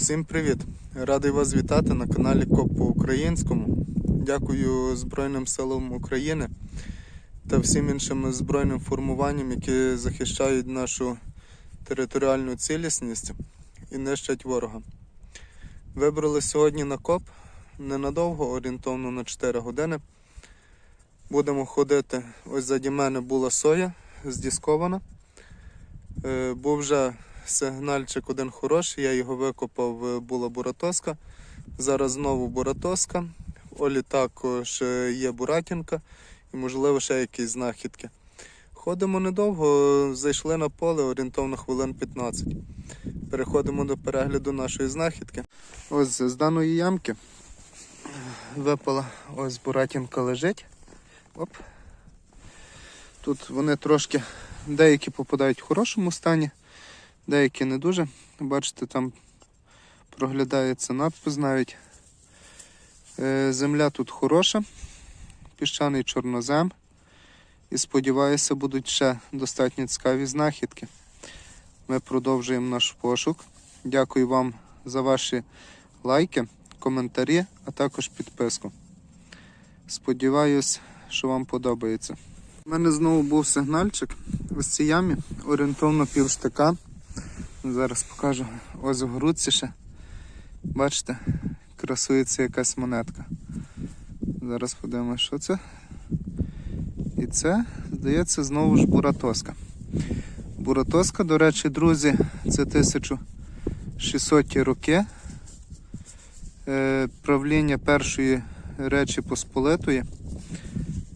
Усім привіт! Радий вас вітати на каналі Коп по українському. Дякую Збройним силам України та всім іншим збройним формуванням, які захищають нашу територіальну цілісність і нищать ворога. Вибрали сьогодні на коп ненадовго, орієнтовно на 4 години. Будемо ходити. Ось заді мене була соя здіскована. Е, Був вже сигнальчик один хороший, я його викопав, е, була буратоска. Зараз знову буратоска. В Олі також е, є буратінка і, можливо, ще якісь знахідки. Ходимо недовго, зайшли на поле орієнтовно хвилин 15. Переходимо до перегляду нашої знахідки. Ось з даної ямки випала ось буратінка лежить. Оп. Тут вони трошки, деякі попадають в хорошому стані, деякі не дуже. Бачите, там проглядається надпис навіть. Е, Земля тут хороша, піщаний чорнозем. І сподіваюся, будуть ще достатньо цікаві знахідки. Ми продовжуємо наш пошук. Дякую вам за ваші лайки, коментарі, а також підписку. Сподіваюсь, що вам подобається. У мене знову був сигнальчик ось цій ямі, орієнтовно пів штика. Зараз покажу ось в грудці ще. Бачите, красується якась монетка. Зараз подивимося, що це. І це, здається, знову ж буратоска. Буратоска, до речі, друзі, це 1600 роки. Е, правління першої Речі Посполитої,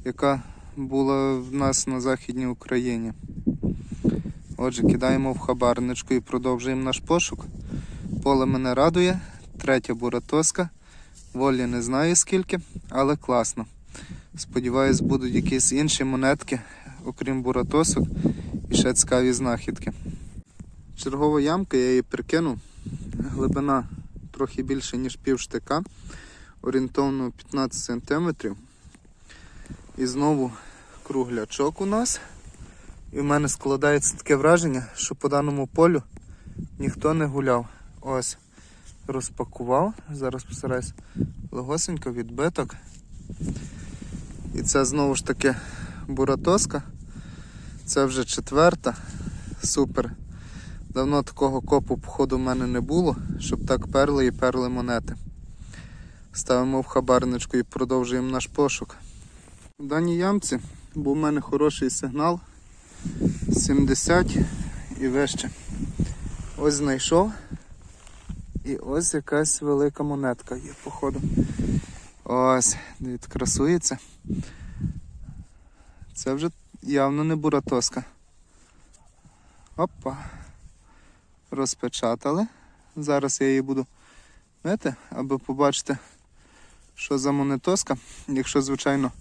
яка була в нас на Західній Україні. Отже, кидаємо в хабарничку і продовжуємо наш пошук. Поле мене радує, третя буратоска. Волі не знаю скільки, але класно. Сподіваюсь, будуть якісь інші монетки, окрім буратосок, і ще цікаві знахідки. Чергова ямка, я її прикинув. Глибина трохи більше, ніж пів штика, орієнтовно 15 см. І знову круглячок у нас. І в мене складається таке враження, що по даному полю ніхто не гуляв. Ось розпакував. Зараз постараюсь легосенько відбиток. І це знову ж таки буратоска. Це вже четверта. Супер. Давно такого копу походу в мене не було, щоб так перли і перли монети. Ставимо в хабарничку і продовжуємо наш пошук. У даній ямці був у мене хороший сигнал 70 і вище. Ось знайшов. І ось якась велика монетка є, походу. Ось, красується. Це вже явно не буратоска. Опа. Розпечатали. Зараз я її буду мити, аби побачити, що за монетоска, якщо, звичайно,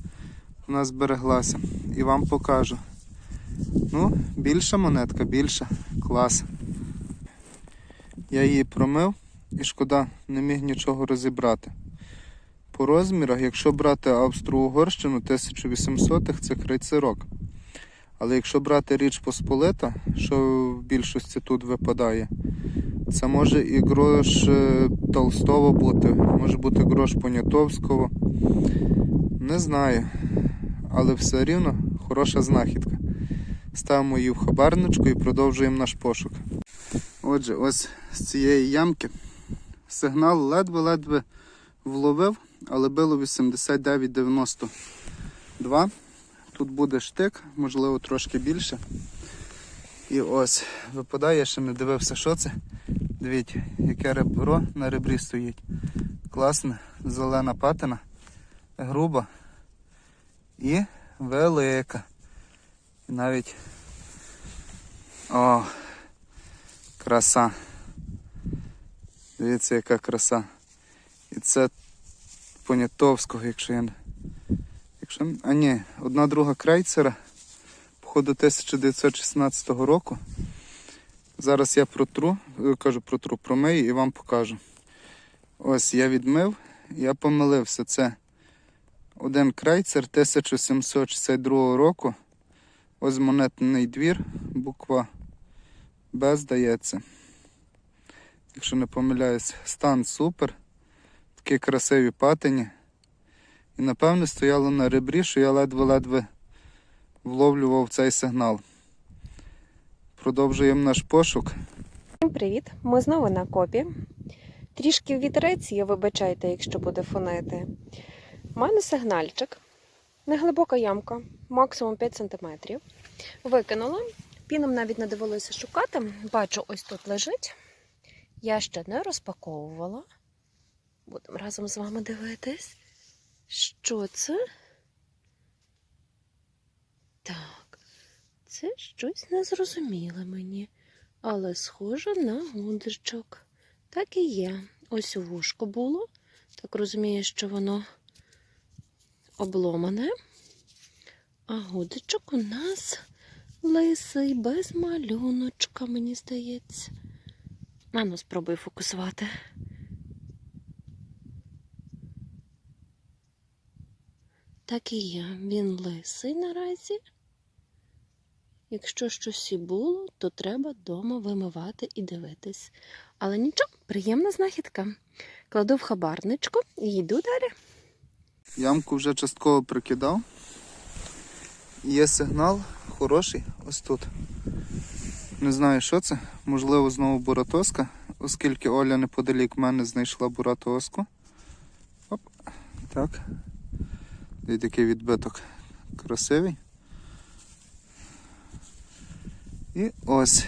вона збереглася. І вам покажу. Ну, більша монетка, більша. Клас. Я її промив і шкода, не міг нічого розібрати. По розмірах, якщо брати Австро-Угорщину 1800 це крайцерок. Але якщо брати річ Посполита, що в більшості тут випадає, це може і грош е, Толстого бути, може бути грош Понятовського. Не знаю. Але все рівно хороша знахідка. Ставимо її в хабарничку і продовжуємо наш пошук. Отже, ось з цієї ямки сигнал ледве-ледве вловив, але було 89,92. Тут буде штик, можливо, трошки більше. І ось випадає, я ще не дивився, що це. Дивіться, яке ребро на ребрі стоїть. Класна, зелена патина, груба і велика. Навіть о, краса. Дивіться, яка краса. І це Понятовського, якщо я. Якщо... А ні, одна друга крейцера, походу 1916 року. Зараз я протру, кажу протру, промию і вам покажу. Ось я відмив, я помилився. Це один крейцер 1762 року. Ось монетний двір, буква Б здається. якщо не помиляюсь, стан супер. Такі красиві патині. І напевне стояло на ребрі, що я ледве-ледве вловлював цей сигнал. Продовжуємо наш пошук. Всім привіт! Ми знову на копі. Трішки вітерець є, вибачайте, якщо буде фонити. У мене сигнальчик. Неглибока ямка, максимум 5 см. Викинула. Піном навіть не дивилася шукати. Бачу, ось тут лежить. Я ще не розпаковувала. Будемо разом з вами дивитись. Що це? Так, це щось незрозуміле мені але схоже на гудзичок. Так і є. Ось у вушко було. Так розумію, що воно обломане. А гудзичок у нас лисий, без малюночка, мені здається. А ну, спробуй фокусувати. Так і є. Він лисий наразі. Якщо щось і було, то треба вдома вимивати і дивитись. Але нічого, приємна знахідка. Кладу в хабарничку і йду далі. Ямку вже частково прикидав. Є сигнал хороший ось тут. Не знаю, що це. Можливо, знову буратоска, оскільки Оля неподалік мене знайшла буратоску. Оп, так. І такий відбиток красивий. І ось.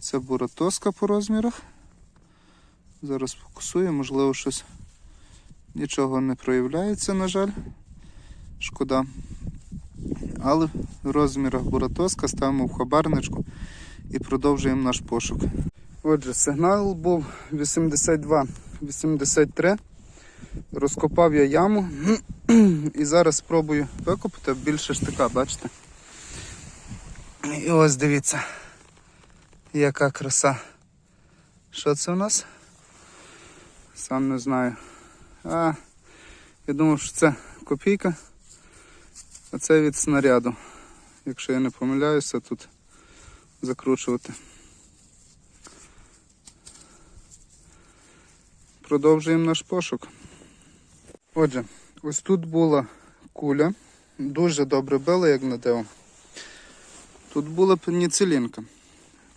Це буратоска по розмірах. Зараз фокусую, можливо, щось нічого не проявляється, на жаль. Шкода. Але в розмірах буратоска ставимо в хабарничку і продовжуємо наш пошук. Отже, сигнал був 82-83. Розкопав я яму і зараз спробую викопати більше штика, бачите? І ось дивіться, яка краса. Що це у нас? Сам не знаю. А, я думав, що це копійка, а це від снаряду. Якщо я не помиляюся, тут закручувати. Продовжуємо наш пошук. Отже, ось тут була куля. Дуже добре била, як на диво. Тут була пеніцилінка.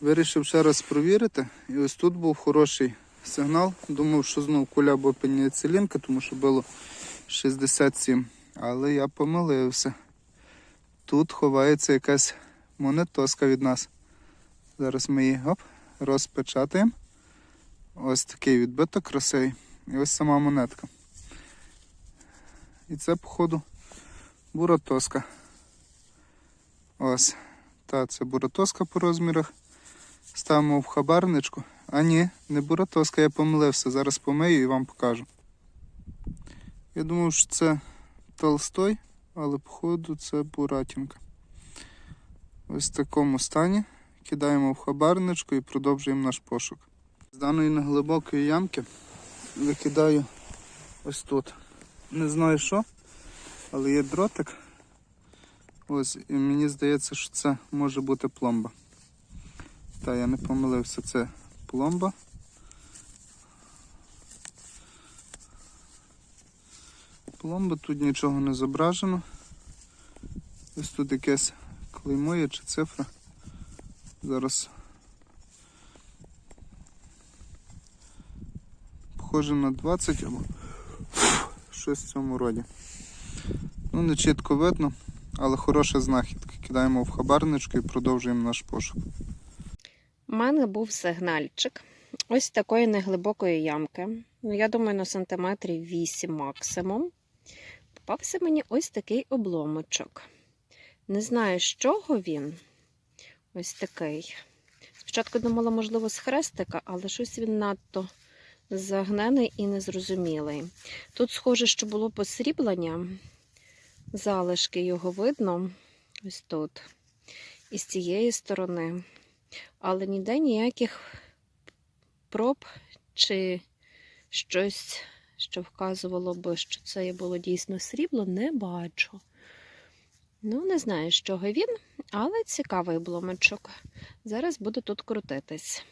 Вирішив ще раз провірити. І ось тут був хороший сигнал. Думав, що знову куля або пеніцилінка, тому що було 67. Але я помилився. Тут ховається якась монетоска від нас. Зараз ми її оп, розпечатаємо. Ось такий відбиток красивий. І ось сама монетка. І це, походу, буратоска. Ось. Та, це буратоска по розмірах. Ставимо в хабарничку. А ні, не буратоска, я помилився. Зараз помию і вам покажу. Я думав, що це толстой, але походу це буратінка. Ось в такому стані. Кидаємо в хабарничку і продовжуємо наш пошук. З даної неглибокої ямки викидаю ось тут. Не знаю що, але є дротик. Ось, і мені здається, що це може бути пломба. Та, я не помилився, це пломба. Пломба, тут нічого не зображено. Ось тут якесь клеймо є чи цифра. Зараз похоже на 20 або щось в цьому роді. Ну, не чітко видно, але хороша знахідка. Кидаємо в хабарничку і продовжуємо наш пошук. У мене був сигнальчик ось такої неглибокої ямки. Ну, я думаю, на сантиметрів 8 максимум. Попався мені ось такий обломочок. Не знаю, з чого він. Ось такий. Спочатку думала, можливо, з хрестика, але щось він надто загнений і незрозумілий. Тут, схоже, що було посріблення. Залишки його видно ось тут. І з цієї сторони. Але ніде ніяких проб чи щось, що вказувало би, що це було дійсно срібло, не бачу. Ну, не знаю, з чого він, але цікавий обломочок. Зараз буду тут крутитись.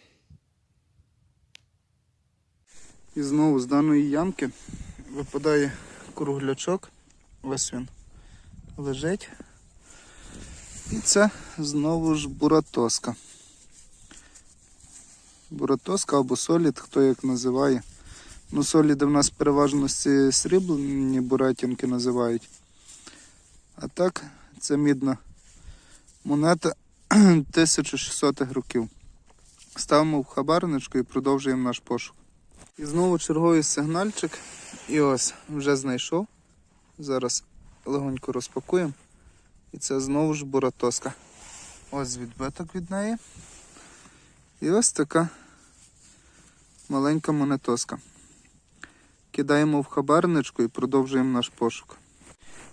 І знову з даної ямки випадає круглячок. Ось він лежить. І це знову ж буратоска. Буратоска або солід, хто як називає. Ну, соліди в нас переважно сріблені буратінки називають. А так, це мідна монета 1600 х років. Ставимо в хабарничку і продовжуємо наш пошук. І знову черговий сигнальчик. І ось вже знайшов. Зараз легонько розпакуємо. І це знову ж буратоска. Ось відбиток від неї. І ось така маленька монетоска. Кидаємо в хабарничку і продовжуємо наш пошук.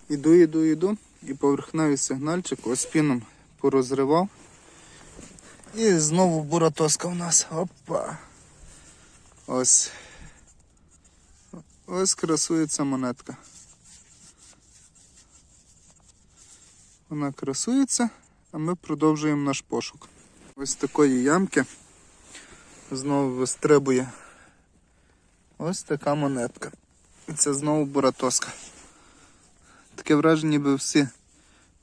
Іду, іду, іду. І поверхневий сигнальчик ось піном порозривав. І знову буратоска у нас. Опа. Ось. Ось красується монетка. Вона красується, а ми продовжуємо наш пошук. Ось такої ямки знову вистрибує ось така монетка. І це знову буратоска. Таке враження, ніби всі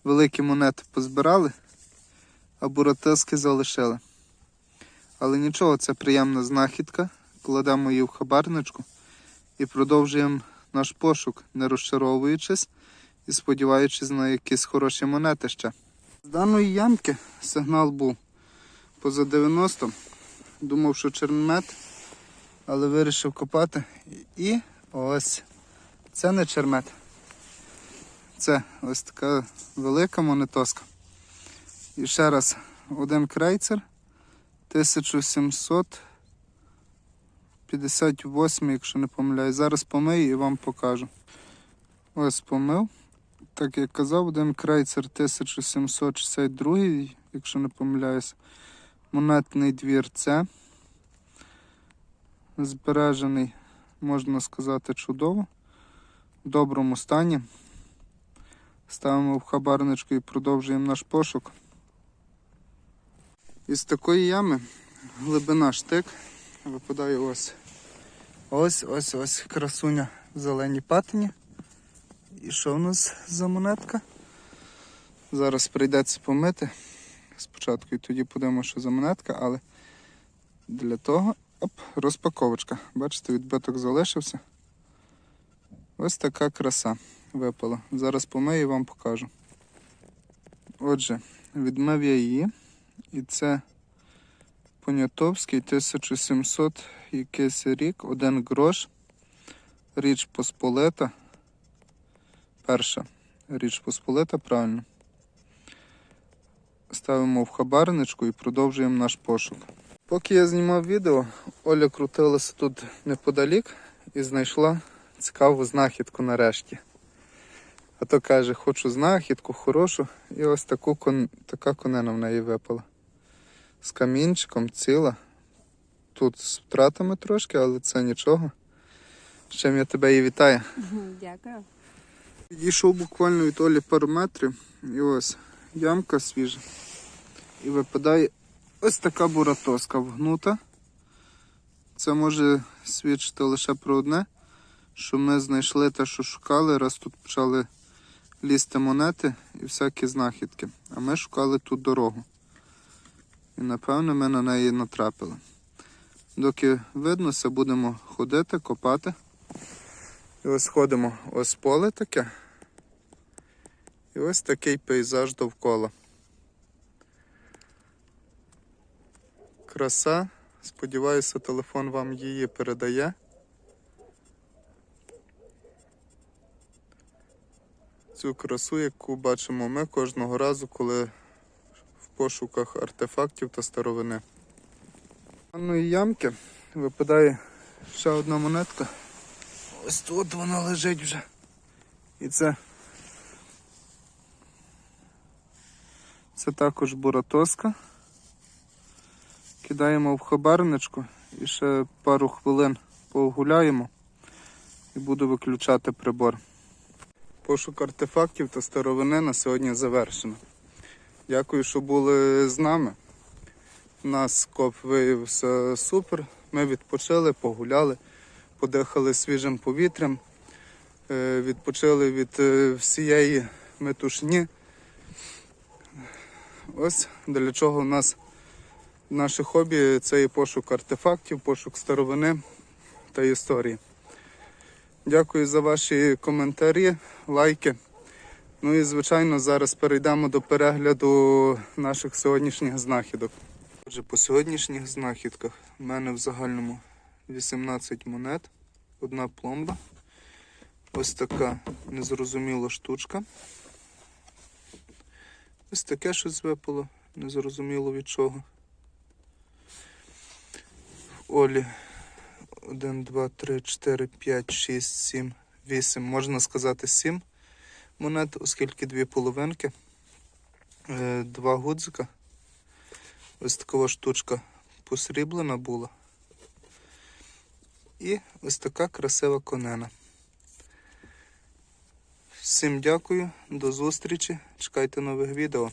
великі монети позбирали, а буратоски залишили. Але нічого, це приємна знахідка. Кладемо її в хабарничку і продовжуємо наш пошук, не розчаровуючись і сподіваючись на якісь хороші монети ще. З даної ямки сигнал був поза 90. Думав, що чермет, але вирішив копати. І ось це не чермет. Це ось така велика монетоска. І ще раз один крейцер 1758, якщо не помиляюсь. Зараз помию і вам покажу. Ось помив. Так як казав, один крейцер 1762, якщо не помиляюсь. Монетний двір це. Збережений, можна сказати, чудово. В доброму стані. Ставимо в хабарничку і продовжуємо наш пошук. Із такої ями глибина штик випадає ось. Ось, ось, ось красуня в зеленій патині. І що в нас за монетка? Зараз прийдеться помити. Спочатку і тоді подивимо, що за монетка, але для того оп, розпаковочка. Бачите, відбиток залишився. Ось така краса випала. Зараз помию і вам покажу. Отже, відмив я її. І це Понятовський 1700 якийсь рік, один грош. Річ Посполита. Перша річ Посполита, правильно. Ставимо в хабарничку і продовжуємо наш пошук. Поки я знімав відео, Оля крутилася тут неподалік і знайшла цікаву знахідку нарешті. А то каже, хочу знахідку, хорошу, і ось таку кон... така конина в неї випала. З камінчиком ціла. Тут з втратами трошки, але це нічого. З чим я тебе і вітаю. Дякую. Підійшов буквально від Олі пару метрів, і ось ямка свіжа. І випадає ось така буратоска вгнута. Це може свідчити лише про одне, що ми знайшли те, що шукали, раз тут почали лізти монети і всякі знахідки. А ми шукали тут дорогу. І напевно ми на неї натрапили. Доки виднося, будемо ходити, копати. І ось ходимо, ось поле таке. І ось такий пейзаж довкола. Краса. Сподіваюся, телефон вам її передає. Цю красу, яку бачимо ми кожного разу, коли в пошуках артефактів та старовини. Даної ямки випадає ще одна монетка. Ось тут вона лежить вже. І це. Це також буратоска. Кидаємо в хабарничку і ще пару хвилин погуляємо і буду виключати прибор. Пошук артефактів та старовини на сьогодні завершено. Дякую, що були з нами. У нас коп виявився супер. Ми відпочили, погуляли, подихали свіжим повітрям, е, відпочили від е, всієї метушні. Ось для чого в нас наше хобі це і пошук артефактів, пошук старовини та історії. Дякую за ваші коментарі, лайки. Ну і звичайно, зараз перейдемо до перегляду наших сьогоднішніх знахідок. Отже, по сьогоднішніх знахідках в мене в загальному 18 монет, одна пломба, ось така незрозуміла штучка. Ось таке щось випало, незрозуміло від чого. Олі 1, 2, 3, 4, 5, 6, 7, 8, можна сказати 7 монет, оскільки дві половинки, Е, два гудзика. Ось така штучка посріблена була. І ось така красива конена. Всім дякую, до зустрічі. Чекайте нових відео.